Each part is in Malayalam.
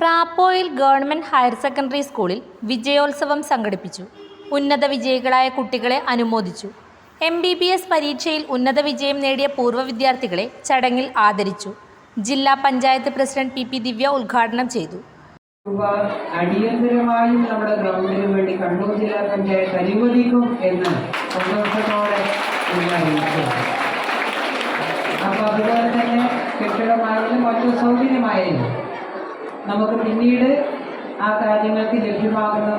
പ്രാപ്പോയിൽ ഗവൺമെന്റ് ഹയർ സെക്കൻഡറി സ്കൂളിൽ വിജയോത്സവം സംഘടിപ്പിച്ചു. ഉന്നത വിജയികളായ കുട്ടികളെ അനുമോദിച്ചു. എം ബി ബി എസ് പരീക്ഷയിൽ ഉന്നത വിജയം നേടിയ പൂർവ വിദ്യാർത്ഥികളെ ചടങ്ങിൽ ആദരിച്ചു. ജില്ലാ panchayat president P P Divya ഉദ്ഘാടനം ചെയ്തു. അടിയന്തരമായും നമ്മുടെ ഗ്രൗണ്ടിന് വേണ്ടി കണ്ണൂർ ജില്ലാ പഞ്ചായത്ത് അനുവദിക്കും എന്ന് സന്തോഷത്തോടെ അപ്പോൾ അതുപോലെ തന്നെ കെട്ടിടമായാലും മറ്റു സൗകര്യമായാലും നമുക്ക് പിന്നീട് ആ കാര്യങ്ങൾക്ക് ലഭ്യമാകുന്ന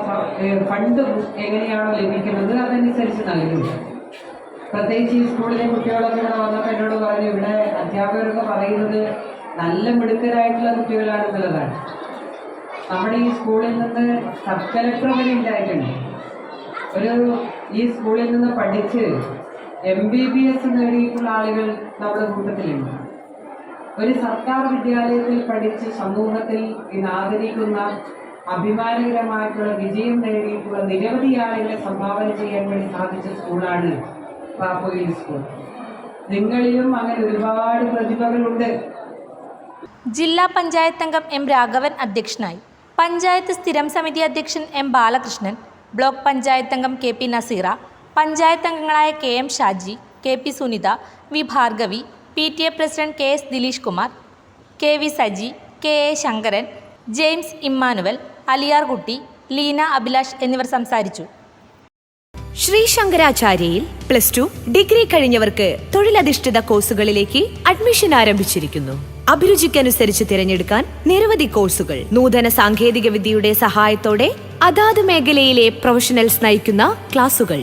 ഫണ്ട് എങ്ങനെയാണോ ലഭിക്കുന്നത് അതനുസരിച്ച് നൽകും. പ്രത്യേകിച്ച് ഈ സ്കൂളിലെ കുട്ടികളൊക്കെ ഇവിടെ വന്നപ്പോൾ എന്നോട് പറഞ്ഞു ഇവിടെ അധ്യാപകരൊക്കെ പറയുന്നത് നല്ല മിടുക്കരായിട്ടുള്ള കുട്ടികളാണെന്നുള്ളതാണ്. നമ്മുടെ ഈ സ്കൂളിൽ നിന്ന് സബ് കലക്ടർ വരെ ഉണ്ടായിട്ടുണ്ട്. ഒരു ഈ സ്കൂളിൽ നിന്ന് പഠിച്ച് എം ബി ബി എസ് നേടിയിട്ടുള്ള ആളുകൾ നമ്മുടെ കൂട്ടത്തിലുണ്ട്. ഒരു സർക്കാർ വിദ്യാലയത്തിൽ പഠിച്ച് സമൂഹത്തിൽ ഇന്ന് ആദരിക്കുന്ന അഭിമാനകരമായിട്ടുള്ള വിജയം നേടിയിട്ടുള്ള നിരവധി ആളുകളെ സംഭാവന ചെയ്യാൻ വേണ്ടി സാധിച്ച സ്കൂളാണ് പാപ്പോയിൽ സ്കൂൾ. നിങ്ങളിലും അങ്ങനെ ഒരുപാട് പ്രതിഭകളുണ്ട്. ജില്ലാ പഞ്ചായത്ത് അംഗം എം രാഘവൻ അധ്യക്ഷനായി. പഞ്ചായത്ത് സ്ഥിരം സമിതി അധ്യക്ഷൻ എം ബാലകൃഷ്ണൻ ബ്ലോക്ക് പഞ്ചായത്ത് അംഗം കെ പി നസീറ പഞ്ചായത്ത് അംഗങ്ങളായ K M Shaji K P Sunitha V Bhargavi P T A president K S Dileesh Kumar K V Saji K A Sankaran James Emmanuel Aliyarkutty Leena Abhilash എന്നിവർ സംസാരിച്ചു. ശ്രീ ശങ്കരാചാര്യയിൽ പ്ലസ് ടു ഡിഗ്രി കഴിഞ്ഞവർക്ക് തൊഴിലധിഷ്ഠിത കോഴ്സുകളിലേക്ക് അഡ്മിഷൻ ആരംഭിച്ചിരിക്കുന്നു. അഭിരുചിക്കനുസരിച്ച് തിരഞ്ഞെടുക്കാൻ നിരവധി കോഴ്സുകൾ. നൂതന സാങ്കേതിക വിദ്യയുടെ സഹായത്തോടെ അതാത് മേഖലയിലെ പ്രൊഫഷണൽസ് നയിക്കുന്ന ക്ലാസുകൾ.